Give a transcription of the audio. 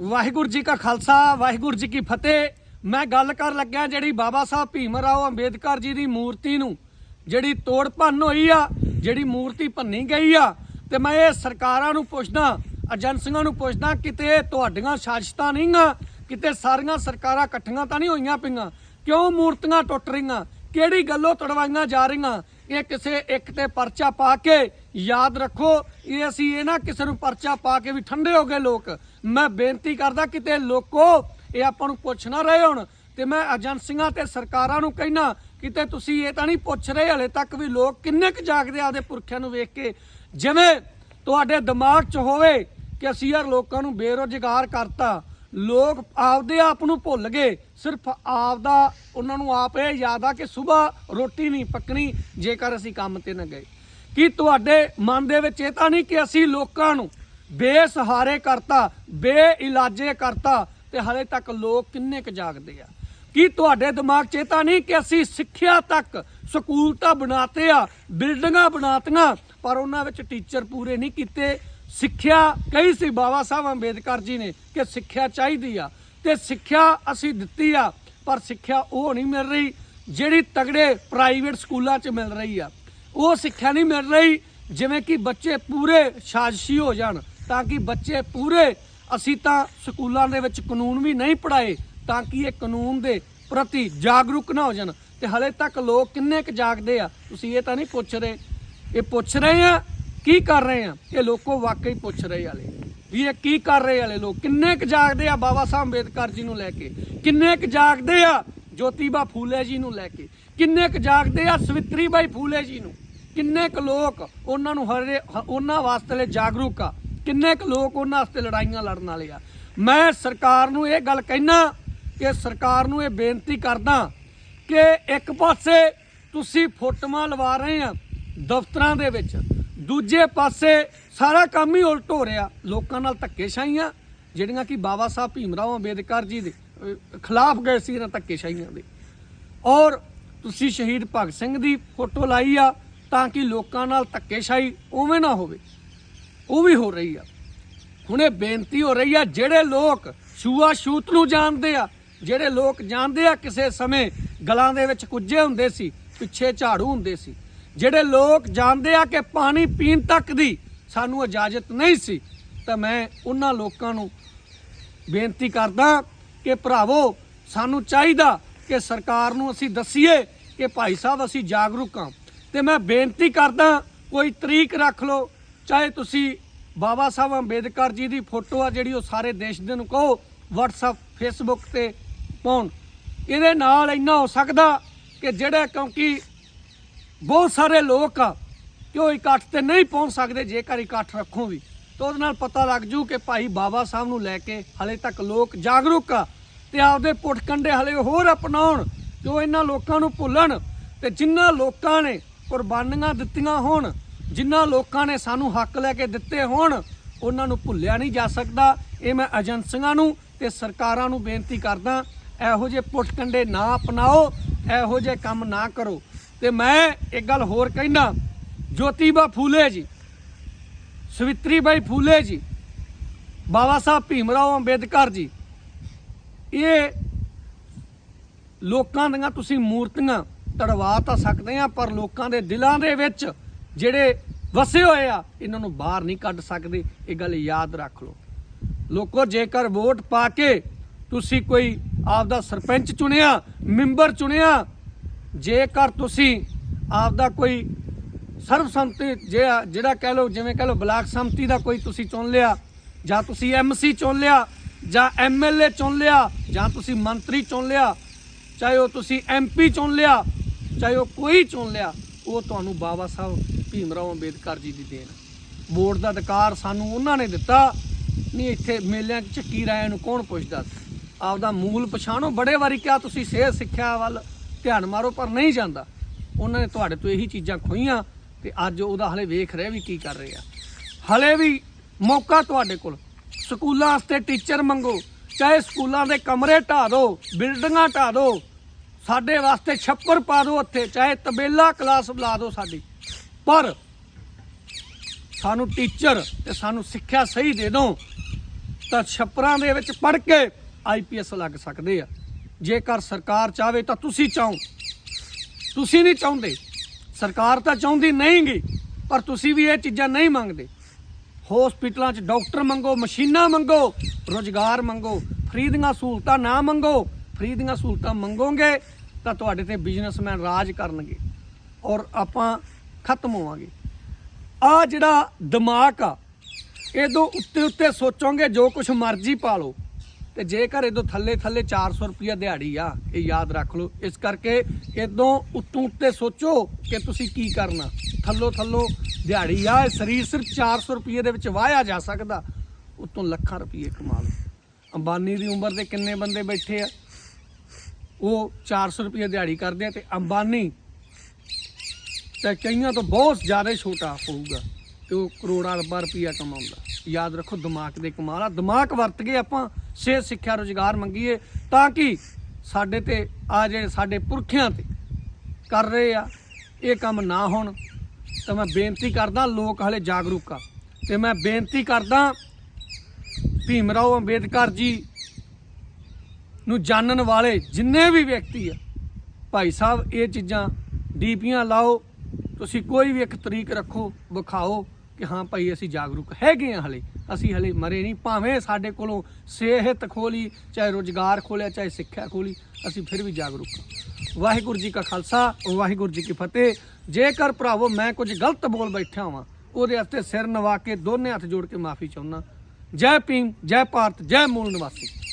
ਵਾਹਿਗੁਰੂ ਜੀ ਕਾ ਖਾਲਸਾ, ਵਾਹਿਗੁਰੂ ਜੀ ਕੀ ਫਤਿਹ। ਮੈਂ ਗੱਲ ਕਰ ਲੱਗਿਆ ਜਿਹੜੀ ਬਾਬਾ ਸਾਹਿਬ ਭੀਮ ਰਾਓ ਅੰਬੇਦਕਰ ਜੀ ਦੀ ਮੂਰਤੀ ਨੂੰ, ਜਿਹੜੀ ਤੋੜ ਭੰਨ ਹੋਈ ਆ, ਜਿਹੜੀ ਮੂਰਤੀ ਭੰਨੀ ਗਈ ਆ। ਤੇ ਮੈਂ ਇਹ ਸਰਕਾਰਾਂ ਨੂੰ ਪੁੱਛਦਾ, ਏਜੰਸੀਆਂ ਨੂੰ ਪੁੱਛਦਾ, ਕਿਤੇ ਤੁਹਾਡੀਆਂ ਸਾਜ਼ਿਸ਼ਾਂ ਨਹੀਂਗਾ ਕਿਤੇ ਸਾਰੀਆਂ ਸਰਕਾਰਾਂ ਇਕੱਠੀਆਂ ਤਾਂ ਨਹੀਂ ਹੋਈਆਂ ਪਈਆਂ। ਕਿਉਂ ਮੂਰਤੀਆਂ ਟੁੱਟ ਰਹੀਆਂ? ਕਿਹੜੀ ਗੱਲੋਂ ਤੜਵਾਈਆਂ ਜਾ ਰਹੀਆਂ? ਇਹ ਕਿਸੇ ਇੱਕ ਤੇ ਪਰਚਾ ਪਾ ਕੇ ਯਾਦ ਰੱਖੋ। ਇਹ ਅਸੀਂ ਇਹ ਨਾ ਕਿਸੇ ਨੂੰ ਪਰਚਾ ਪਾ ਕੇ ਵੀ ਠੰਡੇ ਹੋ ਗਏ ਲੋਕ। ਮੈਂ ਬੇਨਤੀ ਕਰਦਾ ਕਿਤੇ ਲੋਕੋ, ਇਹ ਆਪਾਂ ਨੂੰ ਪੁੱਛ ਨਾ ਰਹੇ ਹੁਣ। ਤੇ ਮੈਂ ਏਜੰਸੀਆਂ ਤੇ ਸਰਕਾਰਾਂ ਨੂੰ ਕਹਿਣਾ ਕਿਤੇ ਤੁਸੀਂ ਇਹ ਤਾਂ ਨਹੀਂ ਪੁੱਛ ਰਹੇ ਹਲੇ ਤੱਕ ਵੀ ਲੋਕ ਕਿੰਨੇ ਕੁ ਜਾਗਦੇ ਆ ਆਪਦੇ ਪੁਰਖਿਆਂ ਨੂੰ ਵੇਖ ਕੇ। ਜਿਵੇਂ ਤੁਹਾਡੇ ਦਿਮਾਗ 'ਚ ਹੋਵੇ ਕਿ ਅਸੀਂ ਯਾਰ ਲੋਕਾਂ ਨੂੰ ਬੇਰੋਜ਼ਗਾਰ ਕਰਤਾ, ਲੋਕ ਆਪਦੇ ਆਪ ਨੂੰ ਭੁੱਲ ਗਏ, ਸਿਰਫ ਆਪਦਾ, ਉਹਨਾਂ ਨੂੰ ਆਪ ਇਹ ਯਾਦ ਆ ਕਿ ਸਵੇਰ ਰੋਟੀ ਨਹੀਂ ਪੱਕਣੀ ਜੇਕਰ ਅਸੀਂ ਕੰਮ ਤੇ ਨਾ ਗਏ। ਕੀ ਤੁਹਾਡੇ ਮਨ ਦੇ ਵਿੱਚ ਇਹ ਤਾਂ ਨਹੀਂ ਕਿ ਅਸੀਂ ਲੋਕਾਂ ਨੂੰ ਬੇਸਹਾਰੇ ਕਰਤਾ, ਬੇਇਲਾਜੇ ਕਰਤਾ ਤੇ ਹਲੇ ਤੱਕ ਲੋਕ ਕਿੰਨੇ ਕੁ ਜਾਗਦੇ ਆ? ਕੀ ਤੁਹਾਡੇ ਦਿਮਾਗ 'ਚ ਇਹ ਤਾਂ ਨਹੀਂ ਕਿ ਅਸੀਂ ਸਿੱਖਿਆ ਤੱਕ ਸਕੂਲ ਤਾਂ ਬਣਾਤੇ ਆ, ਬਿਲਡਿੰਗਾਂ ਬਣਾਤੀਆਂ, ਪਰ ਉਹਨਾਂ ਵਿੱਚ ਟੀਚਰ ਪੂਰੇ ਨਹੀਂ ਕੀਤੇ? ਸਿੱਖਿਆ ਕਹੀ ਸੀ ਬਾਬਾ ਸਾਹਿਬ ਅੰਬੇਦਕਰ ਜੀ ਨੇ ਕਿ ਸਿੱਖਿਆ ਚਾਹੀਦੀ ਆ ਤੇ ਸਿੱਖਿਆ ਅਸੀਂ ਦਿੱਤੀ ਆ, ਪਰ ਸਿੱਖਿਆ ਉਹ ਨਹੀਂ ਮਿਲ ਰਹੀ ਜਿਹੜੀ ਤਗੜੇ ਪ੍ਰਾਈਵੇਟ ਸਕੂਲਾਂ 'ਚ ਮਿਲ ਰਹੀ ਆ। ਉਹ ਸਿੱਖਿਆ ਨਹੀਂ ਮਿਲ ਰਹੀ, ਜਿਵੇਂ ਕਿ ਬੱਚੇ ਪੂਰੇ ਸਾਜ਼ਿਸ਼ੀ ਹੋ ਜਾਣ। ਤਾਂ ਕਿ ਬੱਚੇ ਪੂਰੇ, ਅਸੀਂ ਤਾਂ ਸਕੂਲਾਂ ਦੇ ਵਿੱਚ ਕਾਨੂੰਨ ਵੀ ਨਹੀਂ ਪੜਾਏ ਤਾਂ ਕਿ ਇਹ ਕਾਨੂੰਨ ਦੇ ਪ੍ਰਤੀ ਜਾਗਰੂਕ ਨਾ ਹੋ ਜਾਣ। ਤੇ ਹਲੇ ਤੱਕ ਲੋਕ ਕਿੰਨੇ ਕੁ ਜਾਗਦੇ ਆ? ਤੁਸੀਂ ਇਹ ਤਾਂ ਨਹੀਂ ਪੁੱਛ ਰਹੇ। ਇਹ ਪੁੱਛ ਰਹੇ ਆ, ਕੀ ਕਰ ਰਹੇ ਆ? ਇਹ ਲੋਕੋ ਵਾਕਈ ਪੁੱਛ ਰਹੇ ਵਾਲੇ ਵੀ ਇਹ ਕੀ ਕਰ ਰਹੇ ਵਾਲੇ ਲੋਕ? ਕਿੰਨੇ ਕੁ ਜਾਗਦੇ ਆ ਬਾਬਾ ਸਾਹਿਬ ਅੰਬੇਦਕਰ ਜੀ ਨੂੰ ਲੈ ਕੇ? ਕਿੰਨੇ ਕੁ ਜਾਗਦੇ ਆ ਜੋਤੀਬਾ ਫੂਲੇ ਜੀ ਨੂੰ ਲੈ ਕੇ? ਕਿੰਨੇ ਕੁ ਜਾਗਦੇ ਆ ਸਵਿਤਰੀ ਬਾਈ ਫੂਲੇ ਜੀ ਨੂੰ? ਕਿੰਨੇ ਕੁ ਲੋਕ ਉਹਨਾਂ ਨੂੰ ਹਰੇ ਉਹਨਾਂ ਵਾਸਤੇ ਜਾਗਰੂਕ ਆ? ਕਿੰਨੇ ਕੁ ਲੋਕ ਉਹਨਾਂ ਵਾਸਤੇ ਲੜਾਈਆਂ ਲੜਨ ਵਾਲੇ ਆ। ਮੈਂ ਸਰਕਾਰ ਨੂੰ ਇਹ ਗੱਲ ਕਹਿਣਾ ਕਿ ਸਰਕਾਰ ਨੂੰ ਇਹ ਬੇਨਤੀ ਕਰਦਾ ਕਿ ਇੱਕ ਪਾਸੇ ਤੁਸੀਂ ਫੋਟੋਆਂ ਲਵਾ ਰਹੇ ਆ ਦਫ਼ਤਰਾਂ ਦੇ ਵਿੱਚ, ਦੂਜੇ ਪਾਸੇ ਸਾਰਾ ਕੰਮ ਹੀ ਉਲਟ ਹੋ ਰਿਹਾ। ਲੋਕਾਂ ਨਾਲ ਧੱਕੇਸ਼ਾਹੀਆਂ, ਜਿਹੜੀਆਂ ਕਿ ਬਾਬਾ ਸਾਹਿਬ ਭੀਮ ਰਾਓ ਅੰਬੇਦਕਰ ਜੀ ਦੇ ਖਿਲਾਫ ਗਏ ਸੀ ਇਹਨਾਂ ਧੱਕੇਸ਼ਾਹੀਆਂ ਦੇ। ਔਰ ਤੁਸੀਂ ਸ਼ਹੀਦ ਭਗਤ ਸਿੰਘ ਦੀ ਫੋਟੋ ਲਾਈ ਆ ਤਾਂ ਕਿ ਲੋਕਾਂ ਨਾਲ ਧੱਕੇਸ਼ਾਹੀ ਉਵੇਂ ਨਾ ਹੋਵੇ। ਉਹ ਵੀ ਹੋ ਰਹੀ ਆ। ਹੁਣ ਇਹ ਬੇਨਤੀ ਹੋ ਰਹੀ ਆ, ਜਿਹੜੇ ਲੋਕ ਛੂਆ ਛੂਤ ਨੂੰ ਜਾਣਦੇ ਆ, ਜਿਹੜੇ ਲੋਕ ਜਾਣਦੇ ਆ ਕਿਸੇ ਸਮੇਂ ਗਲਾਂ ਦੇ ਵਿੱਚ ਕੁੱਜੇ ਹੁੰਦੇ ਸੀ, ਪਿੱਛੇ ਝਾੜੂ ਹੁੰਦੇ ਸੀ, ਜਿਹੜੇ ਲੋਕ ਜਾਣਦੇ ਆ ਕਿ ਪਾਣੀ ਪੀਣ ਤੱਕ ਦੀ ਸਾਨੂੰ ਇਜਾਜ਼ਤ ਨਹੀਂ ਸੀ, ਤਾਂ ਮੈਂ ਉਹਨਾਂ ਲੋਕਾਂ ਨੂੰ ਬੇਨਤੀ ਕਰਦਾ ਕਿ ਭਰਾਵੋ, ਸਾਨੂੰ ਚਾਹੀਦਾ ਕਿ ਸਰਕਾਰ ਨੂੰ ਅਸੀਂ ਦੱਸੀਏ ਕਿ ਭਾਈ ਸਾਹਿਬ ਅਸੀਂ ਜਾਗਰੂਕ ਹਾਂ। ਤੇ ਮੈਂ ਬੇਨਤੀ ਕਰਦਾ, ਕੋਈ ਤਰੀਕ ਰੱਖ ਲਓ ਚਾਹੇ ਤੁਸੀਂ ਬਾਬਾ ਸਾਹਿਬ ਅੰਬੇਦਕਰ ਜੀ ਦੀ ਫੋਟੋ ਆ ਜਿਹੜੀ ਉਹ ਸਾਰੇ ਦੇਸ਼ ਦੇ ਨੂੰ ਕਹੋ, WhatsApp, Facebook ਤੇ ਪਾਉਣ। ਇਹਦੇ ਨਾਲ ਇੰਨਾ ਹੋ ਸਕਦਾ ਕਿ ਜਿਹੜੇ ਕਿਉਂਕਿ ਬਹੁਤ ਸਾਰੇ ਲੋਕ ਆ, ਕਿ ਉਹ ਇਕੱਠ ਤੇ ਨਹੀਂ ਪਹੁੰਚ ਸਕਦੇ ਜੇਕਰ ਇਕੱਠ ਰੱਖੋ ਵੀ ਤਾਂ ਉਹਦੇ ਨਾਲ ਪਤਾ ਲੱਗ ਜੂ ਕਿ ਭਾਈ ਬਾਬਾ ਸਾਹਿਬ ਨੂੰ ਲੈ ਕੇ ਹਲੇ ਤੱਕ ਲੋਕ ਜਾਗਰੂਕ ਆ ਤੇ ਆਪਦੇ ਪੁੱਠ ਕੰਡੇ ਹਲੇ ਹੋਰ ਅਪਣਾਉਣ ਤੇ ਉਹ ਇਹਨਾਂ ਲੋਕਾਂ ਨੂੰ ਭੁੱਲਣ ਤੇ ਜਿਨ੍ਹਾਂ ਲੋਕਾਂ ਨੇ ਕੁਰਬਾਨੀਆਂ ਦਿੱਤੀਆਂ ਹੋਣ ਜਿਨ੍ਹਾਂ ਲੋਕਾਂ ਨੇ ਸਾਨੂੰ ਹੱਕ ਲੈ ਕੇ ਦਿੱਤੇ ਹੋਣ, ਉਹਨਾਂ ਨੂੰ ਭੁੱਲਿਆ ਨਹੀਂ ਜਾ ਸਕਦਾ। ਇਹ ਮੈਂ ਏਜੰਸੀਆਂ ਨੂੰ ਤੇ ਸਰਕਾਰਾਂ ਨੂੰ ਬੇਨਤੀ ਕਰਦਾ, ਇਹੋ ਜਿਹੇ ਪੁੱਠ ਕੰਡੇ ਨਾ ਅਪਣਾਓ, ਇਹੋ ਜਿਹੇ ਕੰਮ ਨਾ ਕਰੋ। ਤੇ ਮੈਂ ਇੱਕ ਗੱਲ ਹੋਰ ਕਹਿਣਾ ਜੋਤੀਬਾ ਫੂਲੇ ਜੀ ਸਵਿਤਰੀ ਬਾਈ ਫੂਲੇ ਜੀ, ਬਾਬਾ ਸਾਹਿਬ ਭੀਮ ਰਾਓ ਅੰਬੇਦਕਰ ਜੀ, ਇਹ ਲੋਕਾਂ ਦੀਆਂ ਤੁਸੀਂ ਮੂਰਤੀਆਂ ਤੜਵਾ ਤਾਂ ਸਕਦੇ ਆ, ਪਰ ਲੋਕਾਂ ਦੇ ਦਿਲਾਂ ਦੇ ਵਿੱਚ ਜਿਹੜੇ ਵਸੇ ਹੋਏ ਆ, ਇਹਨਾਂ ਨੂੰ ਬਾਹਰ ਨਹੀਂ ਕੱਢ ਸਕਦੇ। ਇਹ ਗੱਲ ਯਾਦ ਰੱਖ ਲਓ। ਲੋਕੋ, ਜੇਕਰ ਵੋਟ ਪਾ ਕੇ ਤੁਸੀਂ ਕੋਈ ਆਪਦਾ ਸਰਪੰਚ ਚੁਣਿਆ, ਮੈਂਬਰ ਚੁਣਿਆ, ਜੇਕਰ ਤੁਸੀਂ ਆਪਦਾ ਕੋਈ ਸਰਬਸੰਮਤੀ ਜਿਹੜਾ ਜਿਹੜਾ ਕਹਿ ਲਓ, ਜਿਵੇਂ ਕਹਿ ਲਓ, ਬਲਾਕ ਸੰਮਤੀ ਦਾ ਕੋਈ ਤੁਸੀਂ ਚੁਣ ਲਿਆ, ਜਾਂ ਤੁਸੀਂ ਐਮਸੀ ਚੁਣ ਲਿਆ, ਜਾਂ ਐਮਐਲਏ ਚੁਣ ਲਿਆ, ਜਾਂ ਤੁਸੀਂ ਮੰਤਰੀ ਚੁਣ ਲਿਆ, ਚਾਹੇ ਉਹ ਤੁਸੀਂ ਐਮਪੀ ਚੁਣ ਲਿਆ, ਚਾਹੇ ਉਹ ਕੋਈ ਚੁਣ ਲਿਆ, ਉਹ ਤੁਹਾਨੂੰ ਬਾਬਾ ਸਾਹਿਬ ਭੀਮ ਰਾਓ ਅੰਬੇਦਕਰ ਜੀ ਦੀ ਦੇਣ। ਵੋਟ ਦਾ ਅਧਿਕਾਰ ਸਾਨੂੰ ਉਹਨਾਂ ਨੇ ਦਿੱਤਾ। ਨਹੀਂ, ਇੱਥੇ ਮੇਲਿਆਂ 'ਚ ਝੱਕੀ ਰਾਇਆਂ ਨੂੰ ਕੌਣ ਪੁੱਛਦਾ? ਆਪਦਾ ਮੂਲ ਪਛਾਣੋ। ਬੜੇ ਵਾਰੀ ਕਿਹਾ ਤੁਸੀਂ ਸਿਹਤ ਸਿੱਖਿਆ ਵੱਲ ਧਿਆਨ ਮਾਰੋ, ਪਰ ਨਹੀਂ ਜਾਂਦਾ। ਉਹਨਾਂ ਨੇ ਤੁਹਾਡੇ ਤੋਂ ਇਹੀ ਚੀਜ਼ਾਂ ਖੋਈਆਂ ਤੇ ਅੱਜ ਉਹਦਾ ਹਲੇ ਵੇਖ ਰਿਹਾ ਵੀ ਕੀ ਕਰ ਰਿਹਾ। ਆ ਹਲੇ ਵੀ ਮੌਕਾ ਤੁਹਾਡੇ ਕੋਲ। ਸਕੂਲਾਂ ਵਾਸਤੇ ਟੀਚਰ ਮੰਗੋ। ਚਾਹੇ ਸਕੂਲਾਂ ਦੇ ਕਮਰੇ ਢਾ ਦਿਓ ਬਿਲਡਿੰਗਾਂ ਢਾ ਦਿਓ ਸਾਡੇ ਵਾਸਤੇ ਛੱਪਰ ਪਾ ਦਿਓ ਉੱਥੇ। ਚਾਹੇ ਤਬੇਲਾ ਕਲਾਸ ਬੁਲਾ ਦਿਓ ਸਾਡੀ। ਪਰ ਸਾਨੂੰ ਟੀਚਰ ਤੇ ਸਾਨੂੰ ਸਿੱਖਿਆ ਸਹੀ ਦੇ ਦਿਓ ਤਾਂ ਛੱਪਰਾਂ ਦੇ ਵਿੱਚ ਪੜ ਕੇ ਆਈਪੀਐਸ ਲੱਗ ਸਕਦੇ ਆ। ਜੇਕਰ ਸਰਕਾਰ ਚਾਵੇ ਤਾਂ ਤੁਸੀਂ ਚਾਹੋ। ਤੁਸੀਂ ਨਹੀਂ ਚਾਹੁੰਦੇ। ਸਰਕਾਰ ਤਾਂ ਚਾਹੁੰਦੀ ਨਹੀਂਗੀ, ਪਰ ਤੁਸੀਂ ਵੀ ਇਹ ਚੀਜ਼ਾਂ ਨਹੀਂ ਮੰਗਦੇ। ਹਸਪੀਟਲਾਂ 'ਚ ਡਾਕਟਰ ਮੰਗੋ, ਮਸ਼ੀਨਾਂ ਮੰਗੋ, ਰੋਜ਼ਗਾਰ ਮੰਗੋ, ਫ੍ਰੀ ਦੀਆਂ ਸਹੂਲਤਾਂ ਨਾ ਮੰਗੋ, ਫ੍ਰੀ ਦੀਆਂ ਸਹੂਲਤਾਂ ਮੰਗੋਗੇ ਤਾਂ ਤੁਹਾਡੇ ਤੇ ਬਿਜ਼ਨਸਮੈਨ ਰਾਜ ਕਰਨਗੇ। ਔਰ ਆਪਾਂ ਖਤਮ ਹੋਵਾਂਗੇ। ਆ ਜਿਹੜਾ ਦਿਮਾਗ ਆ, ਇਹਦੋਂ ਉੱਤੇ ਉੱਤੇ ਸੋਚੋਗੇ, ਜੋ ਕੁਝ ਮਰਜ਼ੀ ਪਾ ਲਓ। ਤੇ ਜੇਕਰ ਇਹਦੋਂ ਥੱਲੇ ਥੱਲੇ 400 ਰੁਪਿਆ ਦਿਹਾੜੀ ਆ, ਇਹ ਯਾਦ ਰੱਖ ਲਓ। ਇਸ ਕਰਕੇ ਇਦੋਂ ਉੱਤੋਂ ਉੱਤੇ ਸੋਚੋ ਕਿ ਤੁਸੀਂ ਕੀ ਕਰਨਾ। ਥੱਲੋਂ ਥੱਲੋਂ ਦਿਹਾੜੀ ਆ, ਇਹ ਸਰੀਰ ਸਿਰਫ 400 ਰੁਪਏ ਦੇ ਵਿੱਚ ਵਾਹਿਆ ਜਾ ਸਕਦਾ। ਉੱਤੋਂ ਲੱਖਾਂ ਰੁਪਏ ਕਮਾ ਲਓ। ਅੰਬਾਨੀ ਦੀ ਉਮਰ ਦੇ ਕਿੰਨੇ ਬੰਦੇ ਬੈਠੇ ਆ? ਉਹ 400 ਰੁਪਏ ਦਿਹਾੜੀ ਕਰਦੇ ਆ ਤੇ ਅੰਬਾਨੀ ਤੇ ਕਈਆਂ ਤੋਂ ਬਹੁਤ ਜ਼ਿਆਦਾ ਛੋਟਾ ਹੋਊਗਾ ਤੇ ਉਹ ਕਰੋੜਾਂ ਅਰਬਾਂ ਰੁਪਈਆ ਕਮਾਉਂਦਾ। ਯਾਦ ਰੱਖੋ, ਦਿਮਾਗ ਦੇ ਕਮਾਲ ਆ। ਦਿਮਾਗ ਵਰਤ ਕੇ ਆਪਾਂ ਸਿਹਤ, ਸਿੱਖਿਆ, ਰੋਜ਼ਗਾਰ ਮੰਗੀਏ ਤਾਂ ਕਿ ਸਾਡੇ ਤੇ ਆ ਜਿਹੜੇ ਸਾਡੇ ਪੁਰਖਿਆਂ ਤੇ ਕਰ ਰਹੇ ਆ, ਇਹ ਕੰਮ ਨਾ ਹੋਣ। ਤਾਂ ਮੈਂ ਬੇਨਤੀ ਕਰਦਾ, ਲੋਕ ਹਲੇ ਜਾਗਰੂਕ ਆ। ਤੇ ਮੈਂ ਬੇਨਤੀ ਕਰਦਾ ਭੀਮ ਰਾਓ ਅੰਬੇਦਕਰ ਜੀ ਨੂੰ ਜਾਣਨ ਵਾਲੇ ਜਿੰਨੇ ਵੀ ਵਿਅਕਤੀ ਆ, ਭਾਈ ਸਾਹਿਬ, ਇਹ ਚੀਜ਼ਾਂ ਡੀਪੀਆਂ ਲਾਓ ਤੁਸੀਂ ਕੋਈ ਵੀ ਇੱਕ ਤਰੀਕ ਰੱਖੋ, ਵਿਖਾਓ ਕਿ ਹਾਂ ਭਾਈ ਅਸੀਂ ਜਾਗਰੂਕ ਹੈਗੇ ਆ ਹਲੇ। ਅਸੀਂ ਹਲੇ ਮਰੇ ਨਹੀਂ, ਭਾਵੇਂ ਸਾਡੇ ਕੋਲੋਂ ਸਿਹਤ ਖੋਲੀ, ਚਾਹੇ ਰੋਜ਼ਗਾਰ ਖੋਲਿਆ, ਚਾਹੇ ਸਿੱਖਿਆ ਖੋਲੀ, ਅਸੀਂ ਫਿਰ ਵੀ ਜਾਗਰੂਕ ਹਾਂ। ਵਾਹਿਗੁਰੂ ਜੀ ਕਾ ਖਾਲਸਾ, ਵਾਹਿਗੁਰੂ ਜੀ ਕੀ ਫਤਿਹ। ਜੇਕਰ ਭਰਾਵੋ ਮੈਂ ਕੁਝ ਗਲਤ ਬੋਲ ਬੈਠਾ ਹਾਂ ਉਹਦੇ ਵਾਸਤੇ ਸਿਰ ਨਵਾ ਕੇ ਦੋਨੇ ਹੱਥ ਜੋੜ ਕੇ ਮਾਫੀ ਚਾਹੁੰਦਾ। ਜੈ ਭੀਮ, ਜੈ ਭਾਰਤ, ਜੈ ਮੂਲ ਨਿਵਾਸੀ।